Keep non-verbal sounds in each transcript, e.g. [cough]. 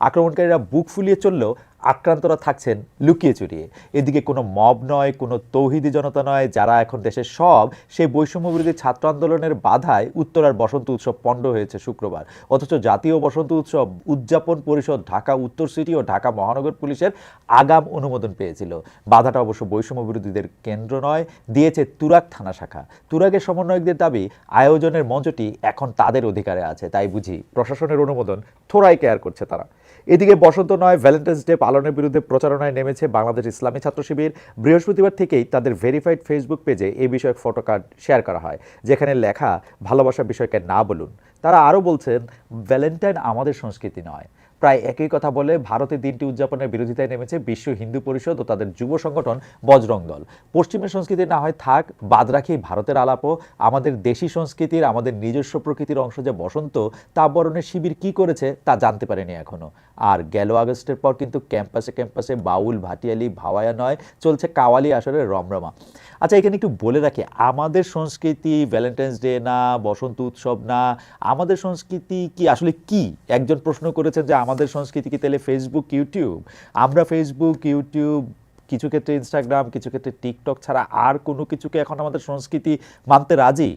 আক্রমণকারীরা বুক ফুলিয়ে চললেও আক্রান্তরা থাকছেন লুকিয়ে চুরিয়ে। এদিকে কোনো মব নয়, কোনো তৌহিদি জনতা নয়, যারা এখন দেশের সব সেই বৈষম্য বিরোধী ছাত্র আন্দোলনের বাধায় উত্তরার বসন্ত উৎসব পণ্ড হয়েছে শুক্রবার। অথচ জাতীয় বসন্ত উৎসব উদযাপন পরিষদ ঢাকা, উত্তর সিটি ও ঢাকা মহানগর পুলিশের আগাম অনুমোদন পেয়েছিল। বাধাটা অবশ্য বৈষম্য বিরোধীদের কেন্দ্র নয়, দিয়েছে তুরাক থানা শাখা। তুরাগের সমন্বয়কদের দাবি, আয়োজনের মঞ্চটি এখন তাদের অধিকারে আছে, তাই বুঝি প্রশাসনের অনুমোদন থোড়াই কেয়ার করছে তারা। এদিকে বসন্ত নয় ভ্যালেন্টাইন্স ডে পালনের বিরুদ্ধে প্রচারণায় নেমেছে বাংলাদেশ ইসলামী ছাত্র শিবির। বৃহস্পতিবার থেকেই তাদের ভেরিফাইড ফেসবুক পেজে এই বিষয়ক ফটো কার্ড শেয়ার করা হয়, যেখানে লেখা, ভালোবাসার বিষয়কে না বলুন। তারা আরও বলছেন ভ্যালেন্টাইন আমাদের সংস্কৃতি নয়। প্রায় একই কথা বলে ভারতে দিনটি উদযাপনের বিরোধিতায় নেমেছে বিশ্ব হিন্দু পরিষদ ও তাদের যুব সংগঠন বজরং দল। পশ্চিমের সংস্কৃতি না হয় থাক, বাদ রাখি ভারতের আলাপও আমাদের দেশি সংস্কৃতির, আমাদের নিজস্ব প্রকৃতির অংশ যে বসন্ত, তা বরণের শিবির কি করেছে তা জানতে পারেনি এখনও। আর গেল আগস্টের পর কিন্তু ক্যাম্পাসে ক্যাম্পাসে বাউল, ভাটিয়ালি, ভাওয়ায়া নয়, চলছে কাওয়ালি আসরের রমরমা। আচ্ছা এখানে একটু বলে রাখি, আমাদের সংস্কৃতি ভ্যালেন্টাইন্স ডে না, বসন্ত উৎসব না, আমাদের সংস্কৃতি কি, আসলে কি? একজন প্রশ্ন করেছেন যে আমাদের সংস্কৃতি কি? তাহলে ফেসবুক ইউটিউব আমরা ফেসবুক ইউটিউব কিছু ক্ষেত্রে ইনস্টাগ্রাম কিছু ক্ষেত্রে টিকটক ছাড়া আর কোনো কিছুকে এখন আমাদের সংস্কৃতি মানতে রাজি?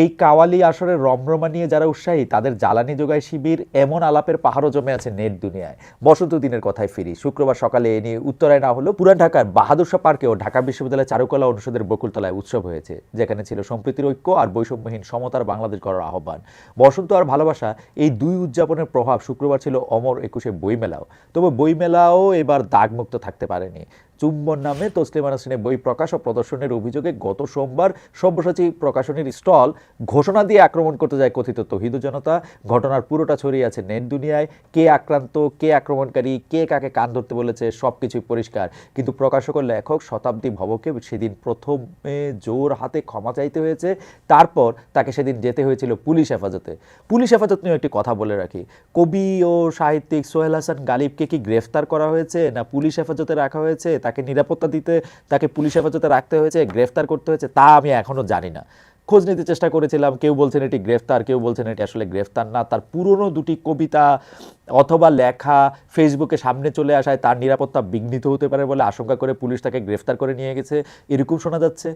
এই কাওয়ালি আসরের রমরমা নিয়ে যারা উৎসাহী, তাদের জ্বালানি যোগায় শিবির, এমন আলাপের পাহাড়ও জমে আছে নেট দুনিয়ায়। বসন্ত দিনের কথায় ফিরি। শুক্রবার সকালে এ নিয়ে উত্তরায় না হলো পুরান ঢাকার বাহাদুর শাহ পার্কেও ঢাকা বিশ্ববিদ্যালয়ের চারুকলা অনুষদের বকুলতলায় উৎসব হয়েছে, যেখানে ছিল সম্প্রীতির ঐক্য আর বৈষম্যহীন সমতার বাংলাদেশ গড়ার আহ্বান। বসন্ত আর ভালোবাসা, এই দুই উদযাপনের প্রভাব শুক্রবার ছিল অমর একুশে বইমেলাও। তবে বইমেলাও এবার দাগমুক্ত থাকতে পারেনি। চুম্বন নামে তসলিমা নাসরিনের বই প্রকাশ ও প্রদর্শনের অভিযোগে গত সোমবার সব্যসাচী প্রকাশনীর স্টল ঘোষণা দিয়ে আক্রমণ করতে যায় কথিত তহিদু জনতা। ঘটনার পুরোটা ছড়িয়ে আছে নেট দুনিয়ায়। কে আক্রান্ত, কে আক্রমণকারী, কে কাকে কান ধরতে বলেছে সব কিছুই পরিষ্কার। কিন্তু প্রকাশক ও লেখক শতাব্দী ভবকে সেদিন প্রথমে জোর হাতে ক্ষমা চাইতে হয়েছে। তারপর তাকে সেদিন যেতে হয়েছিল পুলিশ হেফাজতে। পুলিশ হেফাজত নিয়ে একটি কথা বলে রাখি। কবি ও সাহিত্যিক সোহেল হাসান গালিবকে কি গ্রেফতার করা হয়েছে না পুলিশ হেফাজতে রাখা হয়েছে? তাকে নিরাপত্তা দিতে, তাকে পুলিশ হেফাজতে রাখতে হয়েছে, গ্রেফতার করতে হয়েছে, তা আমি এখনও জানি না। খোঁজ নিতে চেষ্টা করেছিলাম, কেউ বলছেন এটি গ্রেফতার, কেউ বলছেন এটি আসলে গ্রেফতার না। তার পুরনো দুটি কবিতা অথবা লেখা ফেসবুকে সামনে চলে আসায় তার নিরাপত্তা বিঘ্নিত হতে পারে বলে আশঙ্কা করে পুলিশ তাকে গ্রেফতার করে নিয়ে গেছে। এরকম শোনা যাচ্ছে।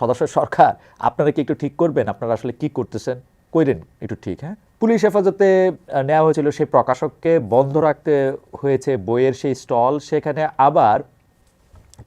সদস্য সরকার, আপনারা কি একটু ঠিক করবেন? আপনারা আসলে কি করতেছেন? কইরেন একটু ঠিক হ্যাঁ? পুলিশ হেফাজতে নেওয়া হয়েছিল সেই প্রকাশককে বন্ধ রাখতে হয়েছে বইয়ের সেই স্টল। সেখানে আবার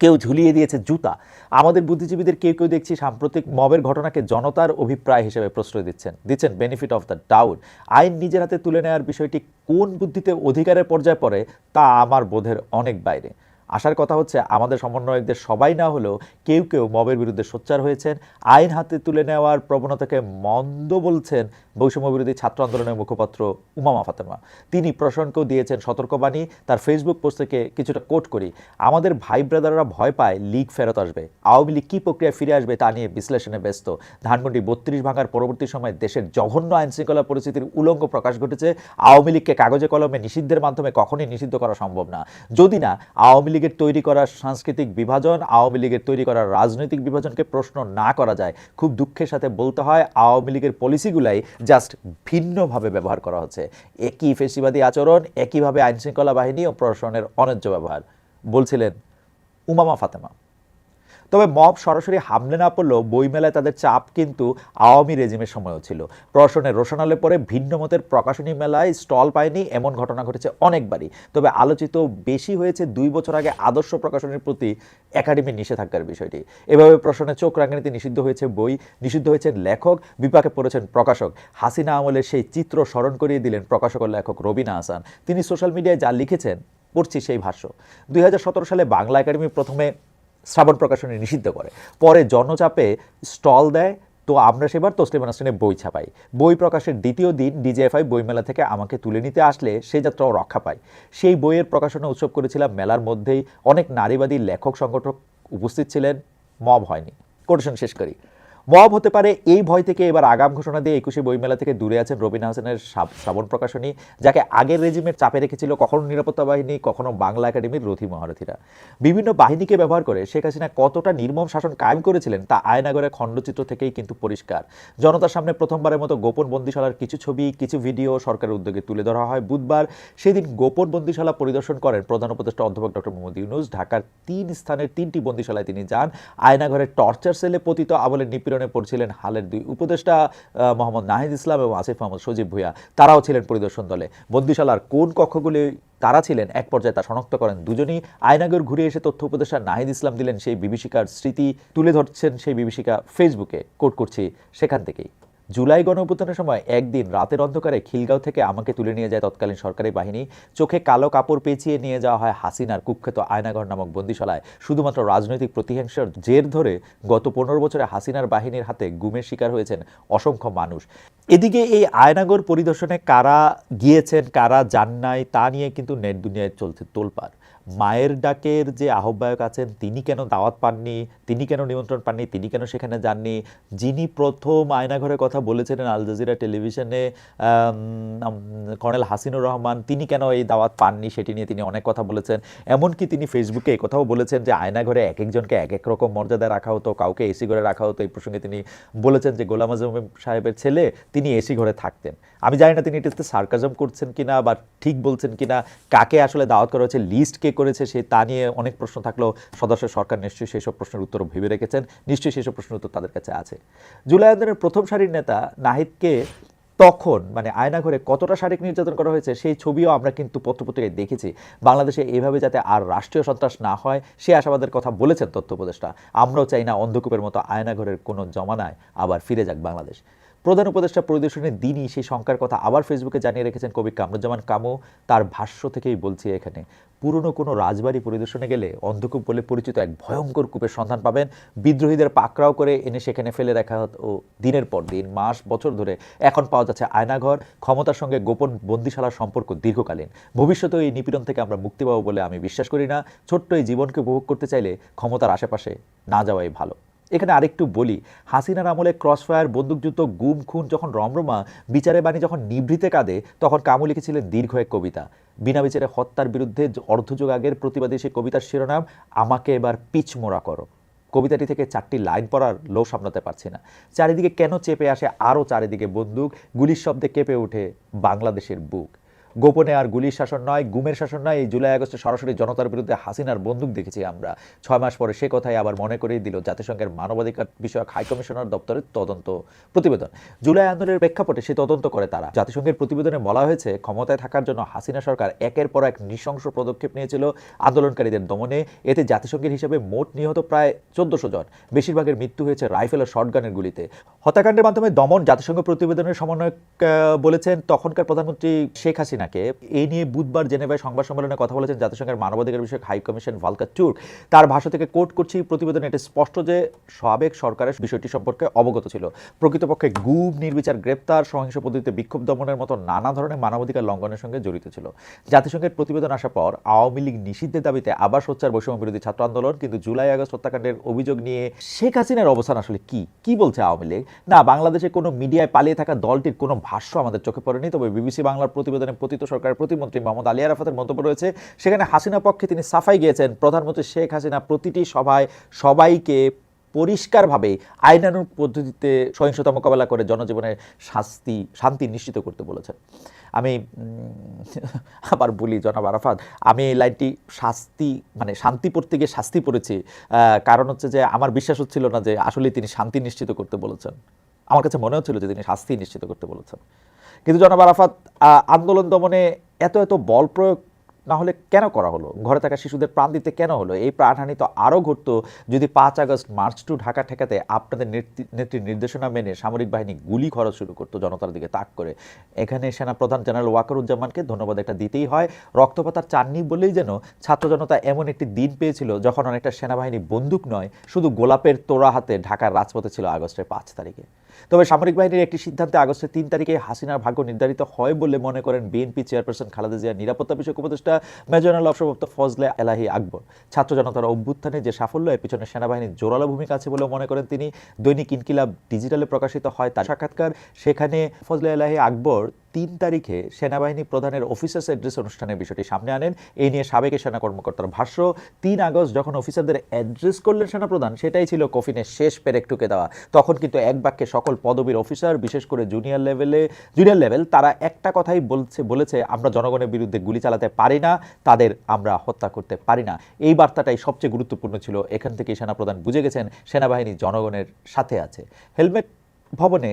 কেউ ঝুলিয়ে দিয়েছে জুতা। আমাদের বুদ্ধিজীবীদের কেউ কেউ দেখছি সাম্প্রতিক মবের ঘটনাকে জনতার অভিপ্রায় হিসেবে প্রশ্রয় দিচ্ছেন দিচ্ছেন বেনিফিট অফ দ্য ডাউট আইন নিজের হাতে তুলে নেওয়ার বিষয়টি কোন বুদ্ধিতে অধিকারের পর্যায়ে পড়ে তা আমার বোধের অনেক বাইরে। আসার কথা হচ্ছে আমাদের সমন্বয়কদের সবাই না হলেও কেউ কেউ মবের বিরুদ্ধে সোচ্চার হয়েছেন। আইন হাতে তুলে নেওয়ার প্রবণতাকে মন্দ বলছেন বৈষম্য বিরোধী ছাত্র আন্দোলনের মুখপাত্র উমামা ফাতেমা। তিনি প্রশাসনকেও দিয়েছেন সতর্কবাণী, তার ফেসবুক পোস্ট থেকে কিছুটা কোট করি। আমাদের ভাই ব্রাদাররা ভয় পায় লীগ ফেরত আসবে। আওয়ামী লীগ কী প্রক্রিয়া ফিরে আসবে তা নিয়ে বিশ্লেষণে ব্যস্ত। ধানমন্ডি বত্রিশ ভাঙার পরবর্তী সময়ে দেশের জঘন্য আইন শৃঙ্খলা পরিস্থিতির উলঙ্গ প্রকাশ ঘটেছে। আওয়ামী লীগকে কাগজে কলমে নিষিদ্ধের মাধ্যমে কখনই নিষিদ্ধ করা সম্ভব না। যদি না, আওয়ামী লীগের তৈরি করা সাংস্কৃতিক বিভাজন, আওয়ামী লীগের তৈরি করা রাজনৈতিক বিভাজনকে প্রশ্ন না করা যায়। খুব দুঃখের সাথে বলতে হয়, আওয়ামী লীগের পলিসিগুলাই জাস্ট ভিন্নভাবে ব্যবহার করা হচ্ছে। একই ফেসিবাদী আচরণ, একইভাবে আইনশৃঙ্খলা বাহিনী ও প্রশাসনের অন্যায্য ব্যবহার। বলছিলেন উমামা ফাতেমা। তবে মব সরাসরি হামলে না পড়লেও বইমেলায় তাদের চাপ কিন্তু আওয়ামী রেজিমের সময়ও ছিল। প্রশাসনের রোশনালে পরে ভিন্ন মতের প্রকাশনী মেলায় স্টল পায়নি, এমন ঘটনা ঘটেছে অনেকবারই। তবে আলোচিত বেশি হয়েছে দুই বছর আগে আদর্শ প্রকাশনীর প্রতি একাডেমির নিষেধাজ্ঞার বিষয়টি। এভাবে প্রশ্নের চোখ রাঙানিতে নিষিদ্ধ হয়েছে বই, নিষিদ্ধ হয়েছেন লেখক, বিপাকে পড়েছেন প্রকাশক। হাসিনা আমলের সেই চিত্র স্মরণ করিয়ে দিলেন প্রকাশক ও লেখক রবিনা হাসান। তিনি সোশ্যাল মিডিয়ায় যা লিখেছেন, পড়ছি সেই ভাষ্য। দুই হাজার সতেরো সালে বাংলা একাডেমি প্রথমে শ্রাবণ প্রকাশনে নিষিদ্ধ করে। পরে জনচাপে স্টল দেয়, তো আমরা সেবার তসলিমা নাসরিনের বই ছাপাই। বই প্রকাশের দ্বিতীয় দিন ডিজিএফআই বইমেলা থেকে আমাকে তুলে নিতে আসলে সেই যাত্রাও রক্ষা পায়। সেই বইয়ের প্রকাশনা উৎসব করেছিলাম মেলার মধ্যেই। অনেক নারীবাদী লেখক সংগঠক উপস্থিত ছিলেন, মব হয়নি। কোটেশন শেষ করি। মব হতে পারে, এই ভয় থেকে এবার আগাম ঘোষণা দিয়ে একুশে বইমেলা থেকে দূরে আছেন রবিন হাসানের শ্রাবণ প্রকাশনী, যাকে আগের রেজিমের চাপে রেখেছিল কখনো নিরাপত্তা বাহিনী, কখনো বাংলা একাডেমির রথী মহারথীরা। বিভিন্ন বাহিনীকে ব্যবহার করে শেখ হাসিনা কতটা নির্মম শাসন কায়েম করেছিলেন তা আয়নাগরের খণ্ডচিত্র থেকেই কিন্তু পরিষ্কার। জনতার সামনে প্রথমবারের মতো গোপন বন্দিশালার কিছু ছবি, কিছু ভিডিও সরকারের উদ্যোগে তুলে ধরা হয়। বুধবার সেদিন গোপন বন্দিশালা পরিদর্শন করেন প্রধান উপদেষ্টা অধ্যাপক ডক্টর মোহাম্মদ ইউনুস। ঢাকার তিন স্থানের তিনটি বন্দিশালায় তিনি যান। আয়নাঘরের টর্চার সেলে পতিত আবলের নিপীড়নে পড়ছিলেন হালের দুই উপদেষ্টা মোহাম্মদ নাহিদ ইসলাম এবং আসিফ মোহাম্মদ সজীব ভুইয়া। তারাও ছিলেন পরিদর্শন দলে। বন্দিশালার কোন কক্ষগুলি তারা ছিলেন এক পর্যায়ে তা শনাক্ত করেন দুজনই। আয়নাগর ঘুরে এসে তথ্য উপদেষ্টা নাহিদ ইসলাম দিলেন সেই বিভীষিকার স্মৃতি। তুলে ধরছেন সেই বিভীষিকা ফেসবুকে। কোট করছি সেখান থেকেই। জুলাই গণঅভ্যুত্থানের সময় একদিন রাতের অন্ধকারে খিলগাঁও থেকে আমাকে তুলে নিয়ে যায় তৎকালীন সরকারি বাহিনী। চোখে কালো কাপড় পেঁচিয়ে নিয়ে যাওয়া হয় হাসিনার কুখ্যাত আয়নাঘর নামক বন্দিশালায়। শুধুমাত্র রাজনৈতিক প্রতিহিংসার জের ধরে গত পনেরো বছরে হাসিনার বাহিনীর হাতে গুমের শিকার হয়েছেন অসংখ্য মানুষ। এদিকে এই আয়নাগর পরিদর্শনে কারা গিয়েছেন, কারা যান নাই, তা নিয়ে কিন্তু নেট দুনিয়ায় চলছে তোলপাড়। মায়ের ডাকের যে আহ্বায়ক আছেন, তিনি কেন দাওয়াত পাননি, তিনি কেন নিমন্ত্রণ পাননি, তিনি কেন সেখানে যাননি? যিনি প্রথম আয়নাঘরের কথা বলেছিলেন আল জাজিরা টেলিভিশনে কর্নেল হাসিনুর রহমান, তিনি কেন এই দাওয়াত পাননি সেটি নিয়ে তিনি অনেক কথা বলেছেন। এমনকি তিনি ফেসবুকে কথাও বলেছেন যে আয়নাঘরে এক একজনকে এক এক রকম মর্যাদা রাখা হতো, কাউকে এসি ঘরে রাখা হতো। এই প্রসঙ্গে তিনি বলেছেন যে গোলাম আজম সাহেবের ছেলে, তিনি এসি ঘরে থাকতেন। আমি জানি না তিনি এটিতে সার্কাজম করছেন কিনা বা ঠিক বলছেন কিনা, কাকে আসলে দাওয়াত করা হয়েছে লিস্ট কে করেছে, সে তা নিয়ে অনেক প্রশ্ন থাকলেও সদস্য সরকার নিশ্চয়ই সেই সব প্রশ্নের উত্তর ভেবে রেখেছেন। নিশ্চয়ই সেই সব প্রশ্নের উত্তর তাদের কাছে আছে। জুলাই প্রথম সারির নেতা নাহিদকে তখন মানে আয়নাঘরে কতটা শারীরিক নির্যাতন করা হয়েছে, সেই ছবিও আমরা কিন্তু পত্রপত্রিকায় দেখেছি। বাংলাদেশে এভাবে যাতে আর রাষ্ট্রীয় সন্ত্রাস না হয়, সে আশাবাদের কথা বলেছেন তথ্য উপদেষ্টা। আমরাও চাই না অন্ধকূপের মতো আয়নাঘরের কোনো জমানায় আবার ফিরে যাক বাংলাদেশ। প্রধান উপদেষ্টা পরিদর্শনের দিনই সেই শঙ্কার কথা আবার ফেসবুকে জানিয়ে রেখেছেন কবি কামরুজ্জামান কামু। তার ভাষ্য থেকেই বলছি এখানে, পুরনো কোনো রাজবাড়ি পরিদর্শনে গেলে অন্ধকূপ বলে পরিচিত এক ভয়ঙ্কর কূপের সন্ধান পাবেন। বিদ্রোহীদের পাকড়াও করে এনে সেখানে ফেলে রাখা হতো দিনের পর দিন, মাস, বছর ধরে এখন পাওয়া যাচ্ছে আয়নাঘর। ক্ষমতার সঙ্গে গোপন বন্দিশালার সম্পর্ক দীর্ঘকালীন। ভবিষ্যতেও এই নিপীড়ন থেকে আমরা মুক্তি পাবো বলে আমি বিশ্বাস করি না। ছোট্ট এই জীবনকে উপভোগ করতে চাইলে ক্ষমতার আশেপাশে না যাওয়াই ভালো। এখানে আরেকটু বলি, হাসিনার আমলে ক্রসফায়ার বন্দুকযুদ্ধ, গুম, খুন, যখন রমরমা বিচারে বাণী যখন নিভৃতে কাঁদে, তখন কামু লিখেছিলেন দীর্ঘ এক কবিতা। বিনা বিচারে হত্যার বিরুদ্ধে অর্ধযুগ আগের প্রতিবাদী সেই কবিতার শিরোনাম, আমাকে এবার পিচ মোড়া করো। কবিতাটি থেকে চারটি লাইন পড়ার লো সামলাতে পারছি না। চারিদিকে কেন চেপে আসে আরও চারিদিকে বন্দুক, গুলির শব্দে কেঁপে ওঠে বাংলাদেশের বুক। গোপনে আর গুলির শাসন নয়, গুমের শাসন নয়। এই জুলাই আগস্টে সরাসরি জনতার বিরুদ্ধে হাসিনার বন্দুক দেখেছি আমরা। ছয় মাস পরে সে কথাই আবার মনে করিয়ে দিল জাতিসংঘের মানবাধিকার বিষয়ক হাইকমিশনার দপ্তরের তদন্ত প্রতিবেদন। জুলাই আন্দোলনের প্রেক্ষাপটে সে তদন্ত করে তারা। জাতিসংঘের প্রতিবেদনে বলা হয়েছে, ক্ষমতায় থাকার জন্য হাসিনা সরকার একের পর এক নৃশংস পদক্ষেপ নিয়েছিল আন্দোলনকারীদের দমনে। এতে জাতিসংঘের হিসেবে মোট নিহত প্রায় চোদ্দশো জন। বেশিরভাগের মৃত্যু হয়েছে রাইফেল ও শটগানের গুলিতে। হত্যাকাণ্ডের মাধ্যমে দমন জাতিসংঘ প্রতিবেদনের সমন্বয়ক বলেছেন, তখনকার প্রধানমন্ত্রী শেখ হাসিনাকে এই নিয়ে বুধবার জেনেভায় সংবাদ সম্মেলনে কথা বলেছেন জাতিসংঘের মানবাধিকার বিষয়ক হাই কমিশন ভালকার টুর তার ভাষা থেকে কোট করছি প্রতিবেদনে এটি স্পষ্ট যে সাবেক সরকারের বিষয়টি সম্পর্কে অবগত ছিল। প্রকৃতপক্ষে গুম, নির্বিচার, গ্রেপ্তার, সহিংস পদ্ধতিতে বিক্ষোভ দমনের মতো নানা ধরনের মানবাধিকার লঙ্ঘনের সঙ্গে জড়িত ছিল। জাতিসংঘের প্রতিবেদন আসার পর আওয়ামী লীগ নিষিদ্ধের দাবিতে আবার সোচ্চার বৈষম্য বিরোধী ছাত্র আন্দোলন, কিন্তু জুলাই আগস্ট হত্যাকাণ্ডের অভিযোগ নিয়ে শেখ হাসিনার অবস্থান আসলে কি? কি বলছে আওয়ামী লীগ? না, বাংলাদেশে কোনো মিডিয়ায় পালিয়ে থাকা দলটির কোনো ভাষ্য আমাদের চোখে পড়েনি, তবে বিবিসি বাংলার প্রতিবেদনে পতিত সরকারের প্রতিমন্ত্রী মোহাম্মদ আলী আরাফাতের মন্তব্য রয়েছে, সেখানে হাসিনা পক্ষে তিনি সাফাই গিয়েছেন। প্রধানমন্ত্রী শেখ হাসিনা প্রতিটি সভায় সবাইকে পরিষ্কারভাবে আইনানুগ পদ্ধতিতে সহিংসতা মোকাবেলা করে জনজীবনের শাস্তি, শান্তি নিশ্চিত করতে বলেছেন। আমি [laughs] আবার বলি জনাব আরাফাত, আমি এই লাইনটি শাস্তি মানে শান্তি পড়তে গিয়ে শাস্তি পড়েছি। কারণ হচ্ছে যে আমার বিশ্বাস হচ্ছিল না যে আসলে তিনি শান্তি নিশ্চিত করতে বলেছেন। আমার কাছে মনে হচ্ছিল যে তিনি শাস্তি নিশ্চিত করতে বলেছেন। কিন্তু জনাব আরাফাত আন্দোলন দমনে এত এত বল প্রয়োগ না হলে কেন করা হলো? ঘরে থাকা শিশুদের প্রাণ দিতে কেন হলো? এই প্রাণহানি তো আরও ঘটতো যদি পাঁচ আগস্ট মার্চ টু ঢাকা ঠেকাতে আপনাদের নেতৃ- নেত্রীর নির্দেশনা মেনে সামরিক বাহিনী গুলি খরচ শুরু করতো জনতার দিকে তাক করে। এখানে সেনাপ্রধান জেনারেল ওয়াকারুজ্জামানকে ধন্যবাদ একটা দিতেই হয়। রক্তপাতার চাননি বলেই যেন ছাত্র জনতা এমন একটি দিন পেয়েছিল যখন অনেকটা সেনাবাহিনী বন্দুক নয়, শুধু গোলাপের তোড়া হাতে ঢাকার রাজপথে ছিল আগস্টের পাঁচ তারিখে। তবে সামরিক বাহিনীর একটি সিদ্ধান্তে আগস্টের তিন তারিখে হাসিনার ভাগ্য নির্ধারিত হয় বলে মনে করেন বিএনপি চেয়ারপারসন খালেদা জিয়ার নিরাপত্তা বিষয়ক উপদেষ্টা মেজরাল অবসরপ্রাপ্ত ফজলে এলাহি আকবর। ছাত্র জনতার অভ্যুত্থানে যে সাফল্য, এর পিছনে সেনাবাহিনীর জোরালো ভূমিকা আছে বলে মনে করেন তিনি। দৈনিক ইনকিলাব ডিজিটালে প্রকাশিত হয় তার সাক্ষাৎকার। সেখানে ফজলে এলাহি আকবর তিন তারিখে সেনাবাহিনী প্রধানের অফিসার্স অ্যাড্রেস অনুষ্ঠানের বিষয়টি সামনে আনেন। এই নিয়ে সাবেক সেনা কর্মকর্তার ভাষ্য, তিন আগস্ট যখন অফিসারদের অ্যাড্রেস করলেন সেনাপ্রধান, সেটাই ছিল কফিনের শেষ পেরেক টুকে দেওয়া। তখন কিন্তু এক বাক্যে সকল পদবীর অফিসার বিশেষ করে জুনিয়র লেভেলে জুনিয়র লেভেল তারা একটা কথাই বলছে, বলেছে, আমরা জনগণের বিরুদ্ধে গুলি চালাতে পারি না, তাদের আমরা হত্যা করতে পারি না। এই বার্তাটাই সবচেয়ে গুরুত্বপূর্ণ ছিল। এখান থেকে সেনাপ্রধান বুঝে গেছেন, সেনাবাহিনী জনগণের সাথে আছে। হেলমেট ভবনে